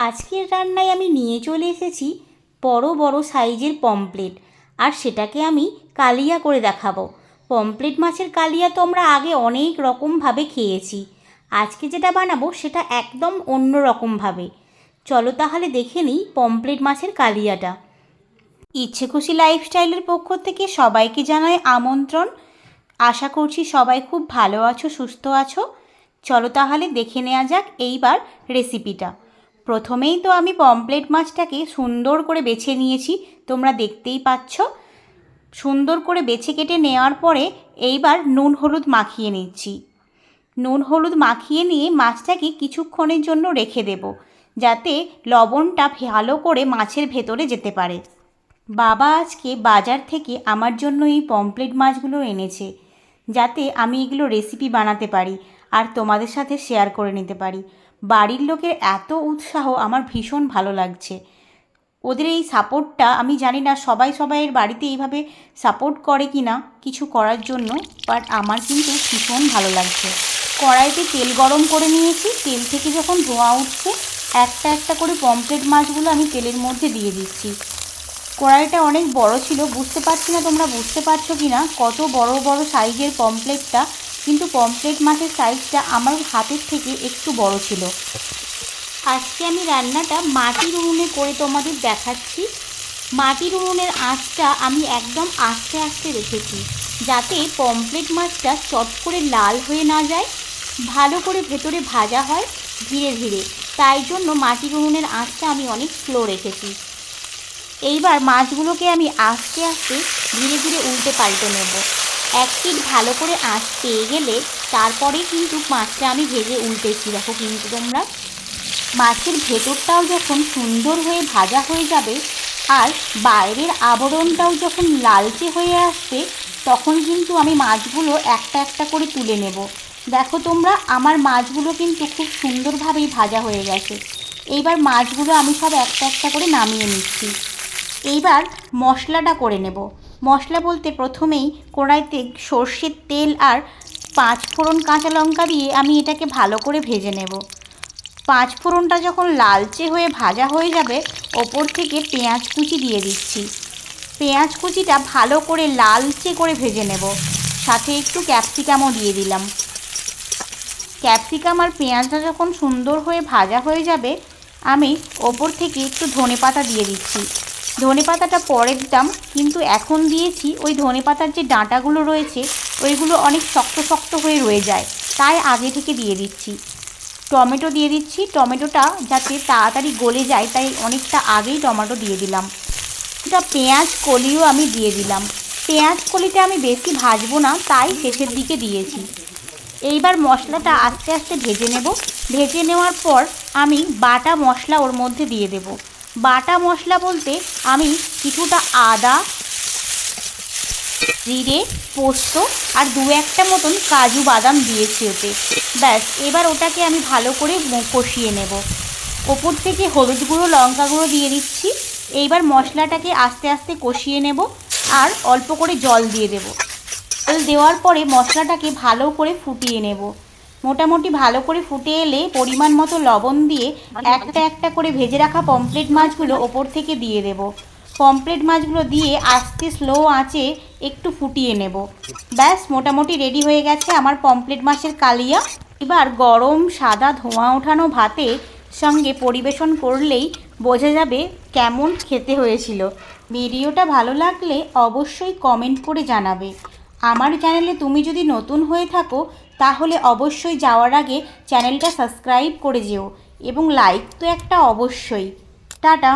আজকের রান্নায় আমি নিয়ে চলে এসেছি বড় বড় সাইজের পমপ্লেট। আর সেটাকে আমি কালিয়া করে দেখাবো। পমপ্লেট মাছের কালিয়া তো আমরা আগে অনেক রকমভাবে খেয়েছি। আজকে যেটা বানাবো সেটা একদম অন্য রকমভাবে। চলো তাহলে দেখে নিই পমপ্লেট মাছের কালিয়াটা। ইচ্ছে খুশি লাইফস্টাইলের পক্ষ থেকে সবাইকে জানাই আমন্ত্রণ। আশা করছি সবাই খুব ভালো আছো, সুস্থ আছো। চলো তাহলে দেখে নেওয়া যাক এইবার রেসিপিটা। প্রথমেই তো আমি পমপ্লেট মাছটাকে সুন্দর করে বেছে নিয়েছি, তোমরা দেখতেই পাচ্ছ। সুন্দর করে বেছে কেটে নেওয়ার পরে এইবার নুন হলুদ মাখিয়ে নিচ্ছি। নুন হলুদ মাখিয়ে নিয়ে মাছটাকে কিছুক্ষণের জন্য রেখে দেব, যাতে লবণটা ভালো করে মাছের ভেতরে যেতে পারে। বাবা আজকে বাজার থেকে আমার জন্য এই পমপ্লেট মাছগুলো এনেছে, যাতে আমি এগুলো রেসিপি বানাতে পারি আর তোমাদের সাথে শেয়ার করে নিতে পারি। বাড়ির লোকের এত উৎসাহ আমার ভীষণ ভালো লাগছে। ওদের এই সাপোর্টটা আমি জানি না সবাই সবাইয়ের বাড়িতে এইভাবে সাপোর্ট করে কি না কিছু করার জন্য বাট আমার কিন্তু ভীষণ ভালো লাগছে। কড়াইতে তেল গরম করে নিয়েছি, তেল থেকে যখন ধোঁয়া উঠছে, একটা একটা করে পমপ্লেট মাছগুলো আমি তেলের মধ্যে দিয়ে দিচ্ছি। কড়াইটা অনেক বড় ছিল, বুঝতে পারছি না তোমরা বুঝতে পারছ কি না, কত বড় বড় সাইজের পমপ্লেটটা কিন্তু পমপ্লেট মাছের সাইজটা আমার হাতের থেকে একটু বড় ছিল। আজকে আমি রান্নাটা মাটির উনুনে করে তোমাদের দেখাচ্ছি। মাটির উনুনের আঁচটা আমি একদম আস্তে আস্তে রেখেছি, যাতে পমপ্লেট মাছটা চট করে লাল হয়ে না যায়, ভালো করে ভেতরে ভাজা হয় ধীরে ধীরে। তাই জন্য মাটির উনুনের আঁচটা আমি অনেক স্লো রেখেছি। এইবার মাছগুলোকে আমি আস্তে আস্তে ধীরে ধীরে উল্টে পাল্টে নেব। এক পিঠ ভালো করে আঁচ পেয়ে গেলে তারপরে কিন্তু মাছটা আমি ভেজে উল্টেছি। দেখো কিন্তু তোমরা। মাছের ভেতরটাও যখন সুন্দর হয়ে ভাজা হয়ে যাবে আর বাইরের আবরণটাও যখন লালচে হয়ে আসবে, তখন কিন্তু আমি মাছগুলো একটা একটা করে তুলে নেব। দেখো তোমরা, আমার মাছগুলো কিন্তু খুব সুন্দরভাবেই ভাজা হয়ে গেছে। এইবার মাছগুলো আমি সব একটা একটা করে নামিয়ে নিচ্ছি। এইবার মশলাটা করে নেব। মশলা বলতে প্রথমেই কড়াইতে সর্ষের তেল আর পাঁচ ফোড়ন কাঁচা লঙ্কা দিয়ে আমি এটাকে ভালো করে ভেজে নেব। পাঁচ ফোড়নটা যখন লালচে হয়ে ভাজা হয়ে যাবে, ওপর থেকে পেঁয়াজ কুচি দিয়ে দিচ্ছি। পেঁয়াজ কুচিটা ভালো করে লালচে করে ভেজে নেব। সাথে একটু ক্যাপসিকামও দিয়ে দিলাম। ক্যাপসিকাম আর পেঁয়াজটা যখন সুন্দর হয়ে ভাজা হয়ে যাবে, আমি ওপর থেকে একটু ধনে পাতা দিয়ে দিচ্ছি। ধনে পাতাটা পরে দিতাম, কিন্তু এখন দিয়েছি ওই ধনে পাতার যে ডাঁটাগুলো রয়েছে, ওইগুলো অনেক শক্ত শক্ত হয়ে রয়ে যায়, তাই আগে থেকে দিয়ে দিচ্ছি। টমেটো দিয়ে দিচ্ছি, টমেটোটা যাতে তাড়াতাড়ি গলে যায়, তাই অনেকটা আগেই টমেটো দিয়ে দিলাম। এটা পেঁয়াজ কলিও আমি দিয়ে দিলাম। পেঁয়াজ কলিটা আমি বেশি ভাজবো না, তাই শেষের দিকে দিয়েছি। এইবার মশলাটা আস্তে আস্তে ভেজে নেব। ভেজে নেওয়ার পর আমি বাটা মশলা ওর মধ্যে দিয়ে দেব। বাটা মশলা বলতে আমি কিছুটা আদা, জিরে, পোস্ত আর দু একটা মতন কাজু বাদাম দিয়েছি ওতে। ব্যাস, এবার ওটাকে আমি ভালো করে কষিয়ে নেব। ওপর থেকে হলুদ গুঁড়ো, লঙ্কা গুঁড়ো দিয়ে দিচ্ছি। এইবার মশলাটাকে আস্তে আস্তে কষিয়ে নেব আর অল্প করে জল দিয়ে দেব। জল দেওয়ার পরে মশলাটাকে ভালো করে ফুটিয়ে নেব। মোটামুটি ভালো করে ফুটে এলে পরিমাণ মতো লবণ দিয়ে একটা একটা করে ভেজে রাখা পমপ্লেট মাছগুলো ওপর থেকে দিয়ে দেব। পমপ্লেট মাছগুলো দিয়ে আস্তে স্লো আঁচে একটু ফুটিয়ে নেব। ব্যাস, মোটামুটি রেডি হয়ে গেছে আমার পমপ্লেট মাছের কালিয়া। এবার গরম সাদা ধোঁয়া ওঠানো ভাতে সঙ্গে পরিবেশন করলেই বোঝা যাবে কেমন খেতে হয়েছিল। ভিডিওটা ভালো লাগলে অবশ্যই কমেন্ট করে জানাবে। আমার চ্যানেলে তুমি যদি নতুন হয়ে থাকো, তাহলে অবশ্যই যাওয়ার আগে চ্যানেলটা সাবস্ক্রাইব করে যেও এবং লাইক তো একটা অবশ্যই। টাটা।